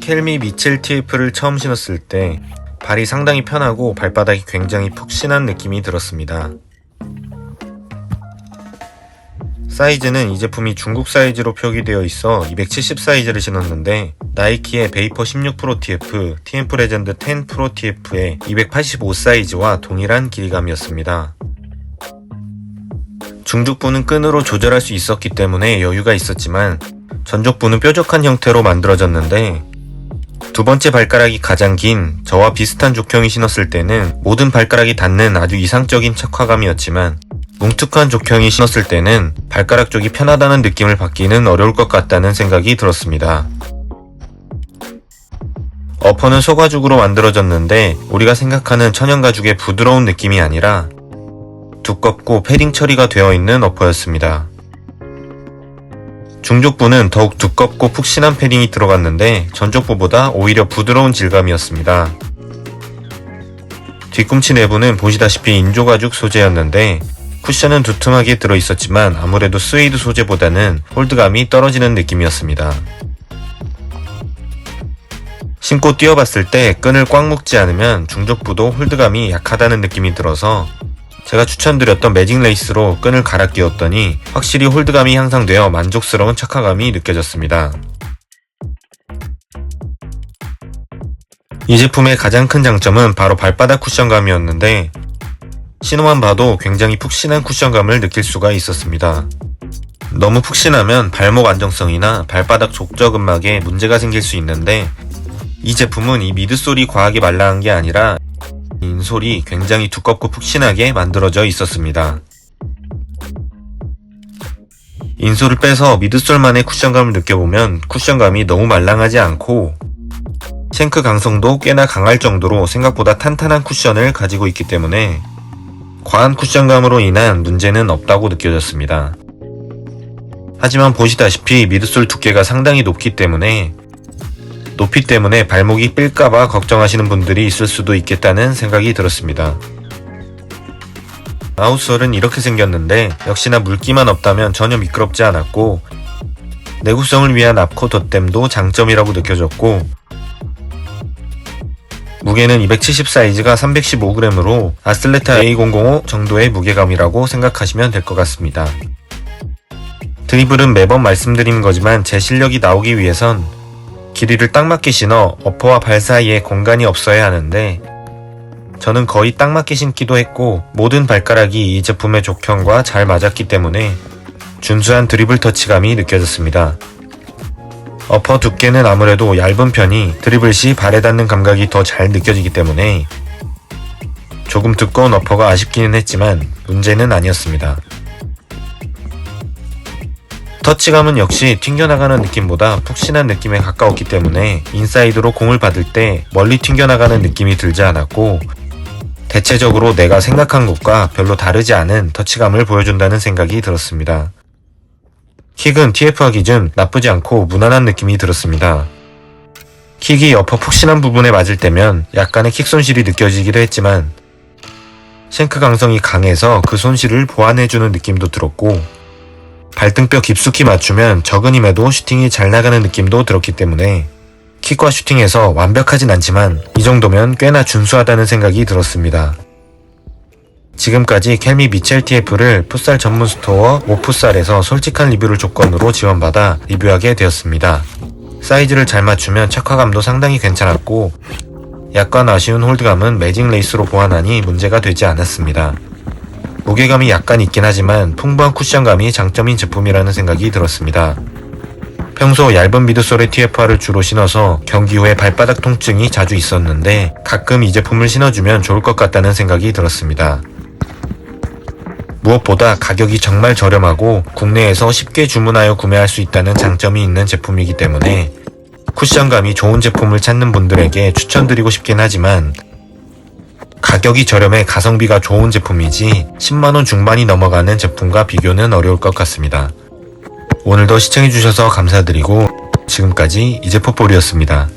켈미 미첼 TF를 처음 신었을 때 발이 상당히 편하고 발바닥이 굉장히 푹신한 느낌이 들었습니다. 사이즈는 이 제품이 중국 사이즈로 표기되어 있어 270 사이즈를 신었는데 나이키의 베이퍼 16 프로 TF, TF 레전드 10 프로 TF의 285 사이즈와 동일한 길이감이었습니다. 중족부는 끈으로 조절할 수 있었기 때문에 여유가 있었지만 전족부는 뾰족한 형태로 만들어졌는데 두 번째 발가락이 가장 긴 저와 비슷한 족형이 신었을 때는 모든 발가락이 닿는 아주 이상적인 착화감이었지만 뭉툭한 족형이 신었을 때는 발가락 쪽이 편하다는 느낌을 받기는 어려울 것 같다는 생각이 들었습니다. 어퍼는 소가죽으로 만들어졌는데 우리가 생각하는 천연가죽의 부드러운 느낌이 아니라 두껍고 패딩 처리가 되어 있는 어퍼였습니다. 중족부는 더욱 두껍고 푹신한 패딩이 들어갔는데 전족부보다 오히려 부드러운 질감이었습니다. 뒤꿈치 내부는 보시다시피 인조가죽 소재였는데 쿠션은 두툼하게 들어있었지만 아무래도 스웨이드 소재보다는 홀드감이 떨어지는 느낌이었습니다. 신고 뛰어봤을 때 끈을 꽉 묶지 않으면 중족부도 홀드감이 약하다는 느낌이 들어서 제가 추천드렸던 매직 레이스로 끈을 갈아 끼웠더니 확실히 홀드감이 향상되어 만족스러운 착화감이 느껴졌습니다. 이 제품의 가장 큰 장점은 바로 발바닥 쿠션감이었는데 신호만 봐도 굉장히 푹신한 쿠션감을 느낄 수가 있었습니다. 너무 푹신하면 발목 안정성이나 발바닥 족저 근막에 문제가 생길 수 있는데 이 제품은 이 미드솔이 과하게 말랑한 게 아니라 인솔이 굉장히 두껍고 푹신하게 만들어져 있었습니다. 인솔을 빼서 미드솔만의 쿠션감을 느껴보면 쿠션감이 너무 말랑하지 않고 쉔크 강성도 꽤나 강할 정도로 생각보다 탄탄한 쿠션을 가지고 있기 때문에 과한 쿠션감으로 인한 문제는 없다고 느껴졌습니다. 하지만 보시다시피 미드솔 두께가 상당히 높기 때문에 높이 때문에 발목이 삘까봐 걱정하시는 분들이 있을 수도 있겠다는 생각이 들었습니다. 아웃솔은 이렇게 생겼는데 역시나 물기만 없다면 전혀 미끄럽지 않았고 내구성을 위한 앞코 덧댐도 장점이라고 느껴졌고 무게는 270 사이즈가 315g으로 아슬레타 A005 정도의 무게감이라고 생각하시면 될 것 같습니다. 드리블은 매번 말씀드리는 거지만 제 실력이 나오기 위해선 길이를 딱 맞게 신어 어퍼와 발 사이에 공간이 없어야 하는데 저는 거의 딱 맞게 신기도 했고 모든 발가락이 이 제품의 족형과 잘 맞았기 때문에 준수한 드리블 터치감이 느껴졌습니다. 어퍼 두께는 아무래도 얇은 편이 드리블 시 발에 닿는 감각이 더 잘 느껴지기 때문에 조금 두꺼운 어퍼가 아쉽기는 했지만 문제는 아니었습니다. 터치감은 역시 튕겨나가는 느낌보다 푹신한 느낌에 가까웠기 때문에 인사이드로 공을 받을 때 멀리 튕겨나가는 느낌이 들지 않았고 대체적으로 내가 생각한 것과 별로 다르지 않은 터치감을 보여준다는 생각이 들었습니다. 킥은 TF와 기준 나쁘지 않고 무난한 느낌이 들었습니다. 킥이 어퍼 푹신한 부분에 맞을 때면 약간의 킥 손실이 느껴지기도 했지만 쉔크 강성이 강해서 그 손실을 보완해주는 느낌도 들었고 발등뼈 깊숙이 맞추면 적은 힘에도 슈팅이 잘 나가는 느낌도 들었기 때문에 킥과 슈팅에서 완벽하진 않지만 이 정도면 꽤나 준수하다는 생각이 들었습니다. 지금까지 켈미 미첼 TF를 풋살 전문 스토어 오풋살에서 솔직한 리뷰를 조건으로 지원받아 리뷰하게 되었습니다. 사이즈를 잘 맞추면 착화감도 상당히 괜찮았고 약간 아쉬운 홀드감은 매직 레이스로 보완하니 문제가 되지 않았습니다. 무게감이 약간 있긴 하지만 풍부한 쿠션감이 장점인 제품이라는 생각이 들었습니다. 평소 얇은 미드솔의 TFR을 주로 신어서 경기 후에 발바닥 통증이 자주 있었는데 가끔 이 제품을 신어주면 좋을 것 같다는 생각이 들었습니다. 무엇보다 가격이 정말 저렴하고 국내에서 쉽게 주문하여 구매할 수 있다는 장점이 있는 제품이기 때문에 쿠션감이 좋은 제품을 찾는 분들에게 추천드리고 싶긴 하지만 가격이 저렴해 가성비가 좋은 제품이지 10만원 중반이 넘어가는 제품과 비교는 어려울 것 같습니다. 오늘도 시청해주셔서 감사드리고 지금까지 이제포폴이었습니다.